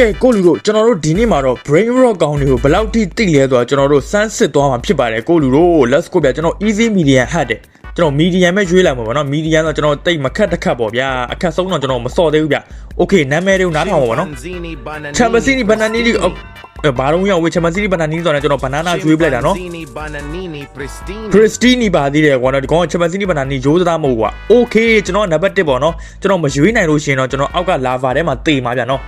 ကဲကိုလူတို့ကျွန်တော်တို့ဒီနေ့မှာတော့ brain rock ကောင်းတွေကိုဘယ်လောက်ထိသိလဲဆိုတော့ကျွန်တော်တို့စမ်းစစ်သွားမှာဖြစ်ပါတယ်ကိုလူတို့ let's go ဗျာကျွန်တော် easy medium ဟတ်တယ်ကျွန်တော် medium ပဲရွေးလိုက်မှာပေါ့နော် medium ဆိုကျွန်တော်တိတ်မခက်တခက်ပေါ့ဗျာအခက်ဆုံးတော့ကျွန်တော်မစော်သေးဘူးဗျာ okay နာမည်တွေကိုနားထောင်ပါပေါ့နော် Chambasini Bananini ဘာလုံးရောက်ဝေချမန်စီဘနာနီဆိုတာကျွန်တော်ဘနာနာရွေးပလိုက်တာနော် Pristini ပါသေးတယ်ကွာနော်ဒီကောင်ချမန်စီဘနာနီရိုးသားမဟုတ်ကွာ Okay ကျွန်တော်နံပါတ်1ပေါ့နော်ကျွန်တော်မရွေးနိုင်လို့ရှင်တော့ကျွန်တော်အောက်က lava ထဲမှာတေမှာဗျာနော်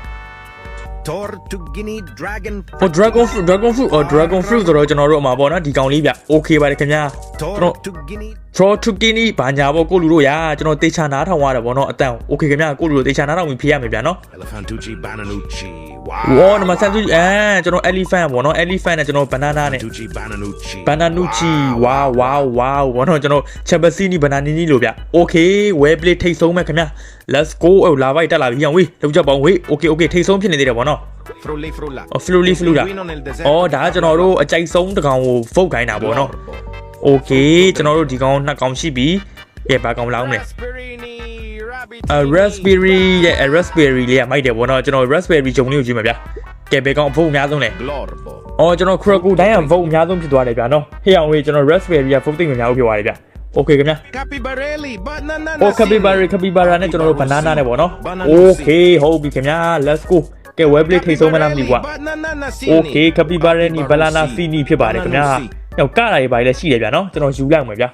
Tortugini dragon ဟို dragon fruit dragon fruit အော် dragon fruit ဆိုတော့ကျွန်တော်တို့အမှာပေါ့နော်ဒီကောင်လေးဗျ okay ပါတယ်ခင်ဗျာကျွန်တော် Tortugini draw to kini ဘာညာပေါ့ကိုလူတို့ရာကျွန်တော်တေချာနားထောင်ရတာဗောနော်အတန် okay ခင်ဗျာကိုလူတို့တေချာနားထောင်ပြီးဖေးရမယ်ဗျာနော် elefantucci bananucci wow ဝေါ်နမဆန်သူအဲကျွန်တော် elephant ဗောနော် elephant နဲ့ကျွန်တော် banana နဲ့ bananucci bananucci wow wow wow ဗောနော်ကျွန်တော် chapasini bananini လို့ဗျ okay well play ထိတ်ဆုံးမယ်ခင်ဗျာ let's go အော်လာပိုက်တက်လာပြီအောင်ဝေးလောက်ကြပါအောင်ဝေး okay okay ထိတ်ဆုံးဖြစ်နေသေးတယ်ဗောနော် frulli frulla အော် frulli frulla အော်ဒါကကျွန်တော်တို့အကြိုက်ဆုံးတကောင်ကို vote ခိုင်းတာဗောနော် okay ကျွန်တော်တို့ဒီကောင်နှစ်ကောင်ရှိပြီကဲဘာကောင်လောက်မလဲ Rasperini Rabbit အ raspberry ရဲ့ raspberry လေးကမိုက်တယ်ဗောနော်ကျွန်တော် raspberry ဂျုံလေးကိုကြည့်မှာဗျကဲဘယ်ကောင် vote အများဆုံးလဲ Glorbo အော်ကျွန်တော် crocodile က vote အများဆုံးဖြစ်သွားတယ်ဗျာနော်ဟေ့အောင်ဝေးကျွန်တော် raspberry က vote သိမများဘူးဖြစ်သွားတယ်ဗျ okay ခင်ဗျ Capibarelli Banana โอ้คาปิบารีคาปิบาราနဲ့ကျွန်တော်တို့ banana နဲ့ပေါ့နော် Banana โอเคဟုတ်ပြီခင်ဗျာ let's go ကဲ web play ထိတ်ဆုံးမလားမသိဘူးကွာ Banana โอเคคาปิบาราနီ banana စီနီဖြစ်ပါတယ်ခင်ဗျာ ဟောကတာတွေပါလေရှိတယ်ဗျာနော်ကျွန်တော်ယူလိုက်မယ်ဗျာ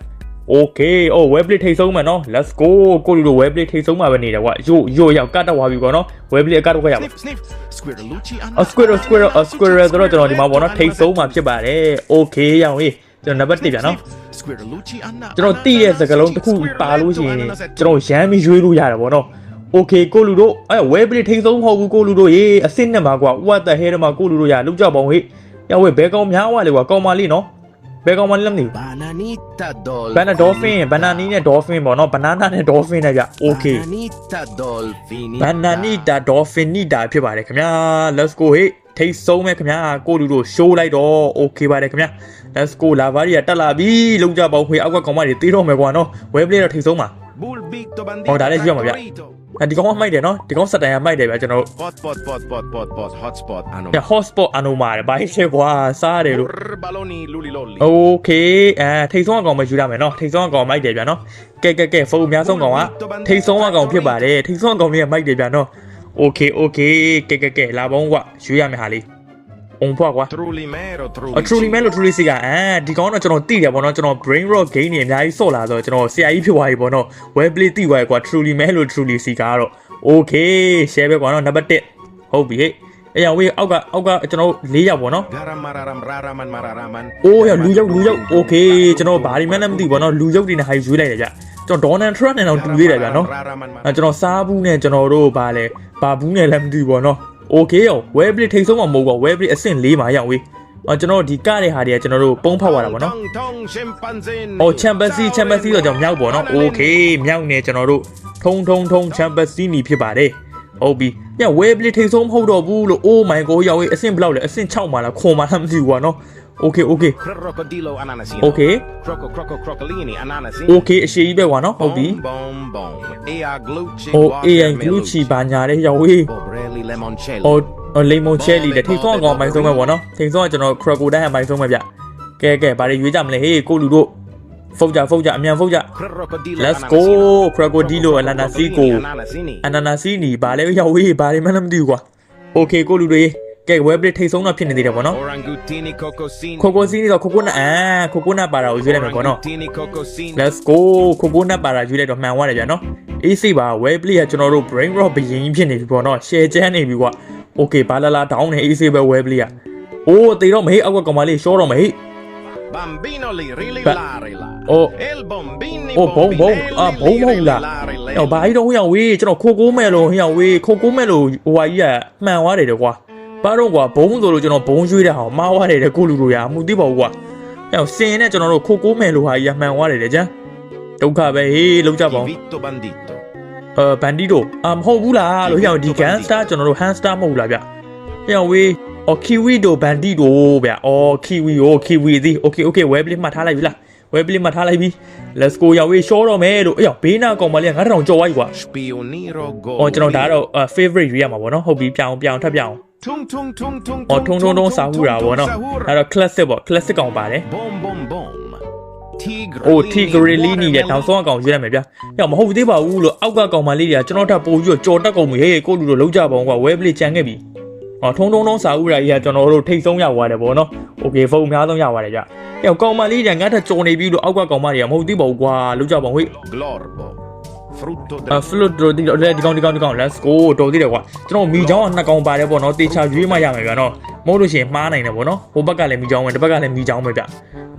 โอเคโอ้ web play ထိတ်ဆုံးမယ်နော် let's go ကိုလူတို့ web play ထိတ်ဆုံးမှာပဲနေတယ်ကွာယို့ယို့ရောက်ကတ်တော့သွားပြီကွာနော် web play အကတ်တော့ခွက်ရပါ Sniff sniff Squirrelucci အ squirrel squirrel အ squirrel ဆိုတော့ကျွန်တော်ဒီမှာပေါ့နော်ထိတ်ဆုံးမှာဖြစ်ပါတယ်โอเคရအောင်ဟေးကျွန်တော်နံပါတ်1ဗျာနော် Squirrelucci Anna ကျွန်တော်တိတဲ့စကလုံးတစ်ခုပါလို့ရှိရင်ကျွန်တော်ရမ်းပြီးရွေးလို့ရတယ်ဗောနော်โอเคကိုလူတို့အဲဝဲပလီထိတ်ဆုံးမဟုတ်ဘူးကိုလူတို့ရေအစ်စ်နဲ့မှာကွာ what the hell မှာကိုလူတို့ရလောက်ကြပါအောင်ဟေ့ရဝဲဘဲကောင်များွားလေကွာကောင်မလေးနော် ဘယ်ကောင်မှလည်းမသိဘူး Bananita dolphin Banana dolphin banana နဲ့ dolphin ပေါ့နော် banana နဲ့ dolphin နဲ့ဗျ okay Bananita dolphin Bananita dolphinita ဖြစ်ပါတယ်ခင်ဗျာ let's go ဟေ့ထိတ်ဆုံးမဲ့ခင်ဗျာကိုလူတို့ရှိုးလိုက်တော့ okay ပါတယ်ခင်ဗျာ let's go လာဘာရီကတက်လာပြီလုံကြပေါင်းခွေအောက်ကကောင်မတွေတေးတော့မယ်ကွာနော် web play တော့ထိတ်ဆုံးပါ Bull Victor Bandita ဟောဒါလည်းကြည့်ရမှာဗျ အဲဒီကောင်ကမိုက်တယ်နော်ဒီကောင်စတန်ကမိုက်တယ်ဗျာကျွန်တော် bot bot bot bot bot bot hotspot အနို yeah hotspot အနိုမာတယ်ဘာလဲကွာစားတယ်လို့ baloni luli loli okay အဲထိတ်ဆုံးအကောင်မယူရမယ်နော်ထိတ်ဆုံးအကောင်မိုက်တယ်ဗျာနော်ကဲကဲကဲဖုန်းအများဆုံးကောင်ကထိတ်ဆုံးအကောင်ဖြစ်ပါတယ်ထိတ်ဆုံးအကောင်လေးကမိုက်တယ်ဗျာနော် okay okay ကဲကဲကဲလာပေါင်းကွာယူရမယ်ဟာလေး အုံဖွားကွာ Trulli mero trulli အထရူလီမဲလို့ထရူလီစီကအဲဒီကောင်တော့ကျွန်တော်တိတယ်ပေါ့နော်ကျွန်တော် brain rot game တွေအများကြီးဆော့လာဆိုတော့ကျွန်တော်ဆရာကြီးဖြစ်သွားပြီပေါ့နော် web play တိသွားပြီကွာ truly မဲလို့ truly စီကတော့ okay share ပဲကွာနော်နံပါတ်1ဟုတ်ပြီဟဲ့အဲ့ရဝေးအောက်ကအောက်ကကျွန်တော်၄ယောက်ပေါ့နော် Garam mararam raraman mararaman အိုးရလူရောက်လူရောက် okay ကျွန်တော်ဘာဒီမှန်းလည်းမသိဘူးပေါ့နော်လူရောက်တွေနဲ့ဟာရွေးလိုက်တယ်ဗျကျွန်တော် Donald Trump နဲ့တော့တူသေးတယ်ဗျနော် Raraman အဲကျွန်တော်စားဘူးနဲ့ကျွန်တော်တို့ဗာလဲဘာဘူးနဲ့လည်းမသိဘူးပေါ့နော် okay ရော web play ထိတ်ဆုံးမှာမဟုတ်ပါဘူး web play အဆင့်၄မှာရောက်ဝေးအော်ကျွန်တော်ဒီကတဲ့ဟာတွေကကျွန်တော်တို့ပုံဖောက်ရတာပေါ့နော် Tong tong chimpanzee အော်ချမ်ပစီချမ်ပစီတော့ကျွန်တော်မြောက်ပေါ့နော်โอเคမြောက်နေကျွန်တော်တို့ထုံထုံထုံချမ်ပစီနီဖြစ်ပါတယ်ဟုတ်ပြီညဝဲပလီထိတ်ဆုံးမဟုတ်တော့ဘူးလို့ oh my god ရောက်ရေးအဆင့်ဘယ်လောက်လဲအဆင့်6မှာလားခွန်မှာလားမသိဘူးကွာနော် Okay okay Crocodilo ananasino Okay Croco croco crocolini ananasino Okay အရှိကြီးပဲကွာနော်ဟုတ်ပြီ AR glucci Oh AR glucci ဘာညာလဲရောဝေး Oh လေမွန်ချယ်လီတဲ့ထိတ်ဆုံးကောင်မိုင်းဆုံးပဲပေါ့နော်ထိတ်ဆုံးကကျွန်တော် Crocodile မိုင်းဆုံးပဲဗျကဲကဲဘာတွေရွေးကြမလဲဟေးကိုလူတို့ဖောက်ကြဖောက်ကြအမြန်ဖောက်ကြ Let's go Crocodilo Ananasino Ananasini ဘာလဲရောက်ဝေးဘာတွေမှမသိဘူးကွာ Okay ကိုလူတွေ ကဲ web play ထိတ်ဆုံးတော့ဖြစ်နေသေးတယ်ပေါ့နော် Orangutini cocosini ခိုကိုစီနီတော့ခိုကိုနတ်အာခိုကိုနတ်ပါတာကိုရွေးလိုက်မယ်ပေါ့နော် Orangutini cocosini let's go ခိုကိုနတ်ပါတာရွေးလိုက်တော့မှန်သွားတယ်ဗျာနော်အေးစိပါ web play ကကျွန်တော်တို့ brain rot ဘယင်းဖြစ်နေပြီပေါ့နော် share ချမ်းနေပြီကွာโอเคဘာလာလာ down နေအေးစိပဲ web play ကအိုးတေတော့မဟေးအောက်ကကောင်မလေး short တော့မဟေး Bambino li rililari la အိုး El bombini အိုးဘုံဘုံအာဘုံမဟုတ်လားဟောဘာကြီးတော့ဟိုရောက်ဝေးကျွန်တော်ခိုကိုမဲ့လို့ဟိုရောက်ဝေးခိုကိုမဲ့လို့ဟိုဟာကြီးကမှန်သွားတယ်တဲ့ကွာ ဘာတော့ကွာဘုံဆိုလို့ကျွန်တော်ဘုံရွှေးတဲ့ဟာမှားသွားတယ်တဲ့ကိုလူလူရအမှုသိပါဘူးကွာဟောစင်နဲ့ကျွန်တော်တို့ခိုကိုမဲ့လို့ဟာကြီးကမှန်သွားတယ်တဲ့ကျန်ဒုက္ခပဲဟေးလောက်ကြပါဦး Vitto bandito အဲဘန်ဒီတိုအာမဟုတ်ဘူးလားလို့ဟိရောက်ဒီကန်စတာကျွန်တော်တို့ဟန်စတာမဟုတ်ဘူးလားဗျဟိရောက်ဝေးအော်ကီဝီတိုဘန်ဒီတိုဗျအော်ကီဝီကိုကီဝီသည်โอเคโอเคဝဲပလစ်မှတ်ထားလိုက်ပြီလားဝ web play မှာထားလိုက်ပြီ let's go ရောက်ရေးရှောတော့မယ်လို့အေးဘေးနာကောင်မလေးက9000ကြော်သွားပြီကွာ Spioniro go. အော်ကျွန်တော်ဒါကတော့ favorite ရွေးရမှာပေါ့နော်ဟုတ်ပြီပြောင်းပြောင်းထပ်ပြောင်း Tung tung tung tung. အော်ထုံထုံထုံစာဟူတာပေါ့နော်ဒါတော့ classic ပေါ့ classic ကောင်ပါတယ် Bom bom bom. Tigre. အို Tigrerini နဲ့တောင်ဆုံးအကောင်ရွေးရမယ်ဗျာ။ရောမဟုတ်သေးပါဘူးလို့အောက်ကကောင်မလေးတွေကကျွန်တော်ထပ်ပို့ပြီးတော့ကြော်တက်ကုန်ပြီဟေးကိုလူတို့လောက်ကြပါအောင်ကွာ web play ကြံခဲ့ပြီ။အော်ထုံထုံထုံစာဥရာကြီးကကျွန်တော်တို့ထိတ်ဆုံးရောက်သွားတယ်ပေါ့နော်။ Okay ဖုန်းအများဆုံးရောက်သွားတယ်ဗျ။ရောကောင်မလေးတွေကငါထပ်ကြော်နေပြီလို့အောက်ကကောင်မတွေကမဟုတ်သေးပါဘူးကွာလောက်ကြပါအောင်ဟေး Glorbo. Frutto အ del ဖလုတ်တို့ဒီဒီကောင်ဒီကောင်ဒီကောင် let's go တော်သေးတယ်ကွာကျွန်တော်မိချောင်းကနှစ်ကောင်ပါတယ်ပေါ့နော်တေချာရွေးမှရမယ်ဗျာနော်မဟုတ်လို့ရှိရင်မှားနိုင်တယ်ပေါ့နော်ဟိုဘက်ကလည်းမိချောင်းပဲတစ်ဘက်ကလည်းမိချောင်းပဲဗျ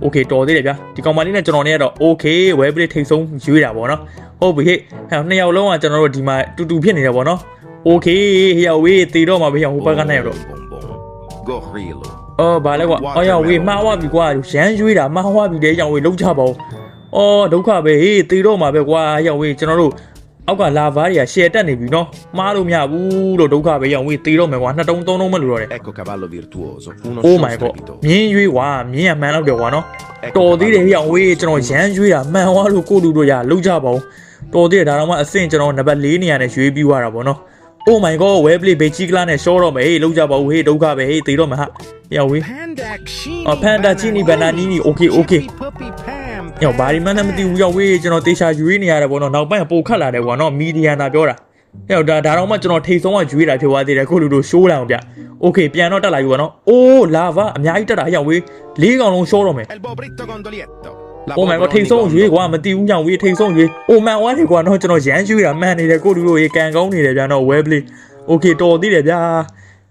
okay တော်သေးတယ်ဗျာဒီကောင်မလေးနဲ့ကျွန်တော်နဲ့ကတော့ okay web play ထိတ်ဆုံးရွေးတာပေါ့နော်ဟုတ်ပြီဟဲ့ဟဲ့နှစ်ယောက်လုံးကကျွန်တော်တို့ဒီမှာတူတူဖြစ်နေတယ်ပေါ့နော် okay ဟဲ့ဝေးတေတော့မှာပဲဟိုဘက်ကနဲ့တော့ Bom bom. Gorrillo. အော်ဗာလဲကွာအော်ရောက်ဝေးမှားသွားပြီကွာရမ်းရွေးတာမှားသွားပြီတဲ့ရောက်ဝေးလုံးချပါဦး အော်ဒုက္ခပဲဟေးတေတော့မှာပဲကွာရောက်ဝေးကျွန်တော်တို့အောက်ကလာဗားတွေကရှယ်တက်နေပြီနော်မှားလို့မရဘူးလို့ဒုက္ခပဲရောက်ဝေးတေတော့မယ်ကွာနှစ်တုံးသုံးတုံးမလို့တော့တယ် Ecco cavallo virtuoso. Uno Oh show my god strepitoso. မြင်းရွေးကွာမြင်းကမှန်တော့တယ်ကွာနော် Ecco တော်သေးတယ် cavallo ရောက်ဝေးကျွန်တော်ရမ်းရွေးတာမှန်သွားလို့ကိုလူတို့ရလောက်ကြပါဦးတော်သေးတယ်ဒါတော့မှအဆင့်ကျွန်တော်နံပါတ်၄နေရာနဲ့ရွေးပြီးသွားတာပေါ့နော် Oh my god web play ဘေချီကလာနဲ့ရှော့တော့မယ်ဟေးလောက်ကြပါဦးဟေးဒုက္ခပဲဟေးတေတော့မယ်ဟာရောက်ဝေး Panda Chini. Oh, Panda Chini Bananini. Okay, okay. Puppy Pam. ရောက်ဘာဒီမှန်းလည်းမသိဘူးရောက်ဝေးကျွန်တော်တေချာရွေးနေရတယ်ပေါ့နော်နောက်ပိုင်းကပိုခတ်လာတယ်ကွာနော်မီဒီယန်သာပြောတာရောက်ဒါဒါတော့မှကျွန်တော်ထိတ်ဆုံးကရွေးတာဖြစ်သွားသေးတယ်ကိုလူတို့ရှိုးလာအောင်ဗျโอเคပြန်တော့တက်လာပြီပေါ့နော်အိုးလာဗာအများကြီးတက်တာရောက်ဝေးလေးကောင်လုံးရှိုးတော့မယ် È il bobrito gondolietto. La အိုးမိုင်က Bobroni ထိတ်ဆုံးရွေး Gondolo. ကွာမသိဘူးညောင်ဝေးထိတ်ဆုံးရွေးအိုးမှန်ဝါတယ်ကွာနော်ကျွန်တော်ရမ်းရွေးတာမှန်နေတယ်ကိုလူတို့ရေကန်ကောင်းနေတယ်ဗျာနော်ဝဲပလေးโอเคတော်သေးတယ်ဗျာ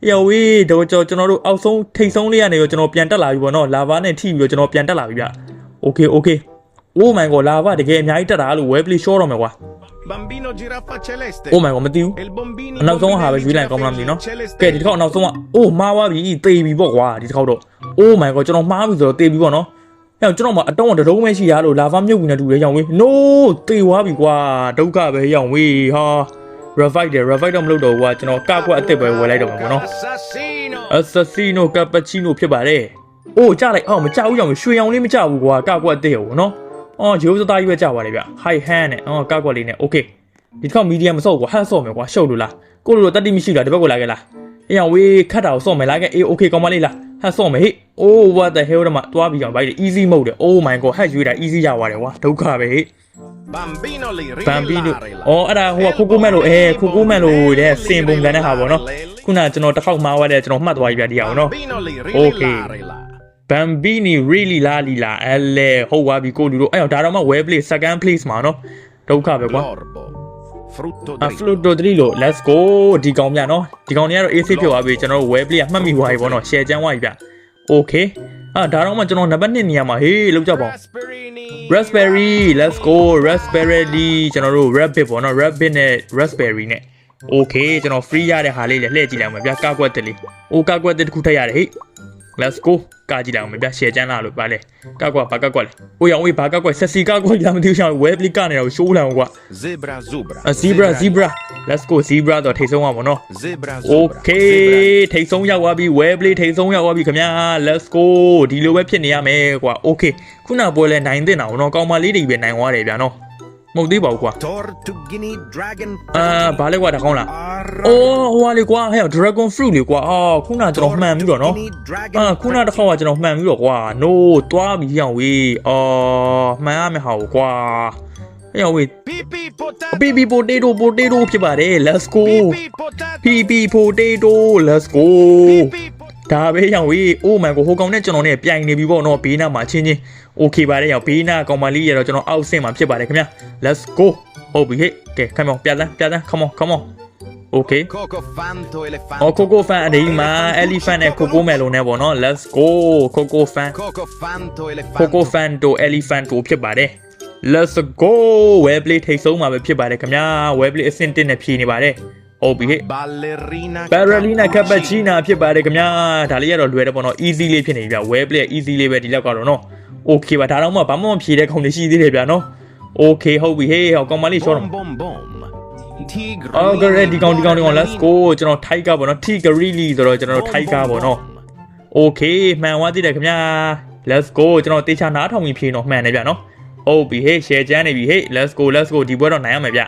ရောက်ဝေးတော့ကျွန်တော်တို့အောက်ဆုံးထိတ်ဆုံးလေးကနေရောကျွန်တော်ပြန်တက်လာပြီပေါ့နော်လာဗာနဲ့ထိပြီးတော့ကျွန်တော်ပြန်တက်လာပြီဗျโอ Oh my god လာပါတကယ်အများကြီးတက်တာလို့ Webley short တော့မယ်ကွာ Bambino giraffa celeste Oh my god မသိဘူးအနောက်ဆုံးဟာပဲယူလိုက်ကောင်းမှမသိနော်ကဲဒီတစ်ခေါက်အနောက်ဆုံးက Oh မှားပါပြီတေးပြီပေါ့ကွာဒီတစ်ခေါက်တော့ Oh my god ကျွန်တော်မှားပြီဆိုတော့တေးပြီပေါ့နော်အဲ့ကျွန်တော်မအတုံးတတုံးပဲရှိရလို့လာဖာမြုပ်ပြီးနေတူတယ်ရောင်ဝေး no တေသွားပြီကွာဒုက္ခပဲရောင်ဝေးဟာ revive တယ် revive တော့မလုပ်တော့ဘူးကွာကျွန်တော်ကောက်ကွက်အစ်စ်ပဲဝယ်လိုက်တော့မှာပေါ့နော် assassino cappuccino ဖြစ်ပါတယ်အိုးကြလိုက်အော်မကြဘူးရောင်ရွှေရောင်လေးမကြဘူးကွာကောက်ကွက်အစ်စ်ရောနော် အော်ရိုးစသားကြီးပဲကြောက်ပါလေဗျ high hand နဲ့အော်ကကွက်လေးနဲ့ okay ဒီတစ်ခေါက် medium မဆော့ဘူးကွာဟန်ဆော့မယ်ကွာရှုပ်လို့လားကိုလိုလိုတက်တိမရှိလားဒီဘက်ကိုလာခဲ့လားအေးအောင်ဝေးခတ်တာကိုဆော့မယ်လာခဲ့အေး okay ကောင်းပါလေလားဟန်ဆော့မယ်ဟေး oh what the hell တော့မှတွားပြီးအောင်ဗိုက် easy mode တယ် oh my god ဟက်ရွေးတာ easy ရပါတယ်ကွာဒုက္ခပဲဟေး Bambino lì, ဗန်ဘီလို rivellare là. အော်အဲ့ဒါဟိုကခိုကိုမက်လိုအဲခိုကိုမက်လိုတဲ့စင်ပုံကန်တဲ့ဟာပေါ့နော်ခုနကကျွန်တော်တစ်ခေါက်မှားသွားတယ်ကျွန်တော်မှတ်သွားပြီဗျဒီဟာကိုနော် Bambino lì, Okay. rivellare là. Bambini really la li la အဲ့လေဟုတ်ပါပြီကိုလူတို့အဲ့တော့ဒါတော့မှ well play second place မှာနော်ဒုက္ခပဲကွာ Glorbo. Frutto အ dritto. ဖလုတ်တို့3လို့ let's go ဒီကောင်ပြနော်ဒီကောင်တွေကတော့ AC ဖြစ်သွားပြီကျွန်တော်တို့ well play ကမှတ်မိသွားပြီပေါ့နော် share ချမ်းသွားပြီဗျ okay အာဒါတော့မှကျွန်တော်နံပါတ်1နေရာမှာဟေးလောက်ကြပါဦး Rasperini. raspberry let's go raspberry ကျွန်တော်တို့ rabbit ပေါ့နော် rabbit နဲ့ raspberry နဲ့ okay ကျွန်တော် free ရတဲ့ဟာလေးလည်းလှည့်ကြည့်လိုက်အောင်ဗျာကာကွက်တက်လေး။ Oh ကာကွက်တက်တစ်ခုထပ်ရတယ်ဟေ့ let's go ကာကြည့်လိုက်အောင်ဗျာ share ချမ်းလာလို့ပါလေကာကွက်ဘာကာကွက်လဲ။အိုရောင်ဝေးဘာကာကွက်ဆက်စီကာကွက်လာမသိဘူးရှောင်း web link ကနေတော့ show လာအောင်ကွာ Zebra zubra. ။ zebra zebra let's go zebra တော့ထိတ်ဆုံးပါပေါ့နော် Zebra zubra. okay ထိတ်ဆုံးရောက်သွားပြီ web play ထိတ်ဆုံးရောက်သွားပြီခင်ဗျာ let's go ဒီလိုပဲဖြစ်နေရမယ်ကွာ okay ခုနပွဲလဲနိုင်တဲ့အောင်နော်ကောင်းမလေးတွေပဲနိုင်သွားတယ်ဗျာနော် မဟုတ်သေးပါဘူးကွာ Tortughini dragon. အာဘာလဲကွာဒါကောင်းလား Arro- အိုးဟိုဟာလေကွာဟဲ့ dragon fruit လေကွာအာခုနကျွန်တော်မှန်ပြီးတော့နော် Tortughini dragon အာခုနတစ်ခေါက်ကကျွန်တော်မှန်ပြီးတော့ကွာ no တွားပြီးရောင်ဝေးအော်မှန်ရမယ်ဟာကိုကွာဟဲ့ရောင်ဝေး Pipi potato. ပီပီ potato potato ဖြစ်ပါတယ် let's go Pipi potato. ပီပီ potato let's go Pipi potato. ဒါပဲရောင်ဝေးအိုးမန်ကိုဟိုကောင်နဲ့ကျွန်တော်နဲ့ပြိုင်နေပြီပေါ့နော်ဘေးနားမှာချင်းချင်း okay ပါတယ်ရောင်ဘေးနားကောင်မလေးရတော့ကျွန်တော်အောက်ဆင့်မှာဖြစ်ပါတယ်ခင်ဗျာ let's go ဟုတ်ပြီဟဲ့ကဲ come on ပြတ်သားပြတ်သား come on come on okay Coco fanto elefante. အော် coco fan အဒီမှာ elephant နဲ့ coco melon နဲ့ပေါ့နော် let's go coco fan Coco fanto elefante. coco fan တို့ elephant တို့ဖြစ်ပါတယ် let's go web play ထိတ်ဆုံးမှာပဲဖြစ်ပါတယ်ခင်ဗျာ web play အဆင့်1နဲ့ဖြည့်နေပါတယ် ဟုတ်ပြီဟဲ့ Ballerina. Barolina cappuccino ဖြစ်ပါတယ်ခင်ဗျာဒါလေးကတော့လွယ်တယ်ပေါ့နော် easy လေးဖြစ်နေပြီဗျ web play easy လေးပဲဒီလောက်ကတော့နော် okay ပါဒါတော့မှဘာမှမဖြေတဲ့ခေါင်းတွေရှိသေးတယ်ဗျာနော် okay ဟုတ်ပြီဟေးဟောကောင်မလေးရှော့တော့ Bom bom bom. Tigre. အော် great ဒီကောင်ဒီကောင်ဒီကောင် let's go ကျွန်တော် tiger ပေါ့နော် tiger really ဆိုတော့ကျွန်တော်တို့ tiger ပေါ့နော် okay မှန်သွားသေးတယ်ခင်ဗျာ let's go ကျွန်တော်တေချာနားထောင်ပြီးဖြေတော့မှန်တယ်ဗျနော်ဟုတ်ပြီဟေး share ချမ်းနေပြီဟေး let's go let's go ဒီပွဲတော့နိုင်ရမယ်ဗျ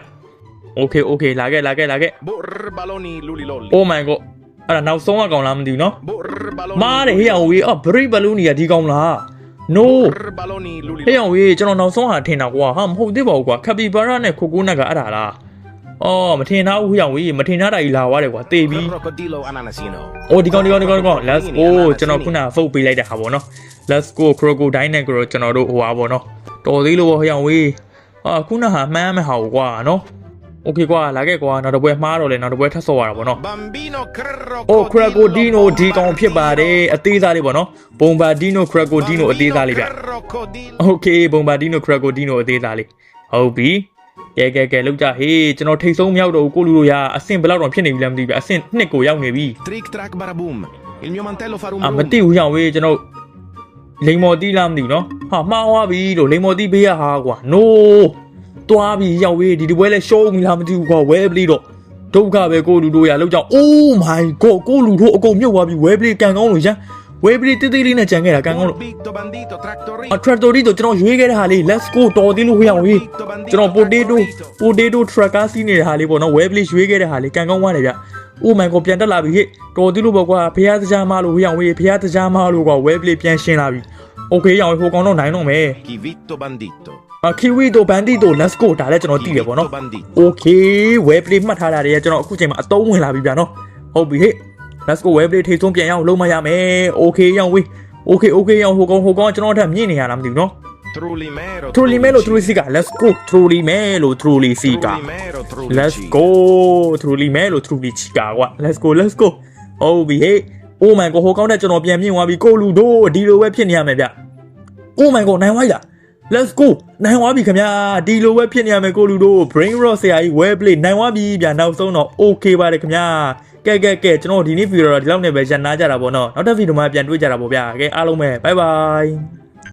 okay okay လာခဲ့လာခဲ့လာခဲ့ Borbaloni lulilolli. oh my god အဲ့ဒါနောက်ဆုံးအကောင်လားမသိဘူးနော် Borbaloni. မားတယ်ဟေးအောင်ဝေးအော် break balloon ကြီးကဒီကောင်လား no Borbaloni ဟေး lulilolli. အောင်ဝေးကျွန်တော်နောက်ဆုံးဟာထင်တာကွာဟာမဟုတ်သေးပါဘူးကွာခပီဘာရာနဲ့ခိုကိုနက်ကအဲ့ဒါလားအော်မထင်သားဘူးဟေးအောင်ဝေးမထင်သားတာကြီးလာသွားတယ်ကွာတေးပြီး Crocodilo ananasino. အိုဒီကောင်ဒီကောင်ဒီကောင်ဒီကောင် let's go ကျွန်တော်ခုနဖုတ်ပေးလိုက်တဲ့ဟာပေါ့နော် let's go crocodile နဲ့ကတော့ကျွန်တော်တို့ဟိုဟာပေါ့နော်တော်သေးလို့ပေါ့ဟေးအောင်ဝေးဟာခုနဟာမှန်းမဲ့ဟာကွာနော် okay ကွာလာခဲ့ကွာနောက်တစ်ပွဲမှားတော့လေနောက်တစ်ပွဲထပ်ဆော့ရတာပေါ့နော် Bambino crocodilo. အိုခရကိုဒီနိုဒီကောင်ဖြစ်ပါတယ်အသေးစားလေးပေါ့နော်ဘုံဘာဒီနိုခရကိုဒီနိုအသေးစားလေးဗျ Crocodilo. โอเคဘုံဘာဒီနိုခရကိုဒီနိုအသေးစားလေးဟုတ်ပြီကဲကဲကဲလောက်ကြဟေးကျွန်တော်ထိတ်ဆုံးမရောက်တော့ဘူးကိုလူလိုရအဆင့်ဘယ်လောက်တော့ဖြစ်နေပြီလဲမသိဘူးဗျအဆင့်နှစ်ကိုရောက်နေပြီ Trick track baraboom. Il mio mantello fa rum အာ rum. မသိဘူးရောက်ဝေးကျွန်တော်လိန်မော်တီးလားမသိဘူးနော်ဟာမှားသွားပြီလို့လိန်မော်တီးပေးရဟာကွာ no တွားပြီရောက်ဝေးဒီဒီပွဲလဲရှုံးပြီလားမသိဘူးကွာဝဲပလီတော့ဒုက္ခပဲကိုလူတို့ရလောက်ကြ oh my god ကိုလူတို့အကုန်မြုပ်သွားပြီဝဲပလီကန်ကောင်းလို့ရန်ဝဲပလီတိတိလေးနဲ့ကြံခဲ့တာကန်ကောင်းလို့ Burbito bandito tractorino. အထရက်တိုရီတော့ကျွန်တော်ရွေးခဲ့တဲ့ဟာလေး let's go တော်သေးလို့ဝေးအောင်ဝေးကျွန်တော် potato potato tracker စီးနေတဲ့ဟာလေးပေါ့နော် web play ရွေးခဲ့တဲ့ဟာလေးကန်ကောင်းသွားတယ်ဗျ oh my god ပြန်တက်လာပြီဟဲ့တော်သေးလို့ပေါ့ကွာဖះတကြားမလို့ဝေးအောင်ဝေးဖះတကြားမလို့ကွာ web play ပြန်ရှင်းလာပြီ okay ရောင်ဟိုကောင်တော့နိုင်တော့မယ် Chivitto bandito. အခီဝီတို့ဘန်ဒီတို့ let's go ဒါလည်းကျွန်တော်သိတယ်ပေါ့နော် bandito. okay web play မှတ်ထားတာတွေကကျွန်တော်အခုချိန်မှာအသုံးဝင်လာပြီဗျာနော်ဟုတ်ပြီဟဲ့ let's go web play ထိဆုံးပြန်ရအောင်လုံးမရမယ် okay ရောင်ဝေး okay okay ရောင်ဟိုကောင်ဟိုကောင်ကျွန်တော်တက်မြင့်နေရလားမသိဘူးနော် Trulimero. Trulimelo Trulisica let's go Trulimelo Trulisica Trulimero let's Trulici. go Trulimelo Trulisica ကွာ let's go let's go ဟုတ်ပြီဟေး oh my god ဟိုကောင်းတဲ့ကျွန်တော်ပြန်မြင်သွားပြီကိုလူတို့ဒီလိုပဲဖြစ်နေရမယ်ဗျ oh my god နိုင်ဝိုင်းလား let's go နိုင်သွားပြီခင်ဗျာဒီလိုပဲဖြစ်နေရမယ်ကိုလူတို့ brain rot ဆရာကြီး well play နိုင်သွားပြီဗျာနောက်ဆုံးတော့ okay ပါတယ်ခင်ဗျာကဲကဲကဲကျွန်တော်ဒီနေ့ဗီဒီယိုတော့ဒီလောက်နဲ့ပဲရန်နာကြတာပေါ့နော်နောက်တစ်ဗီဒီယိုမှာပြန်တွေ့ကြတာပေါ့ဗျာကဲအားလုံးပဲ bye bye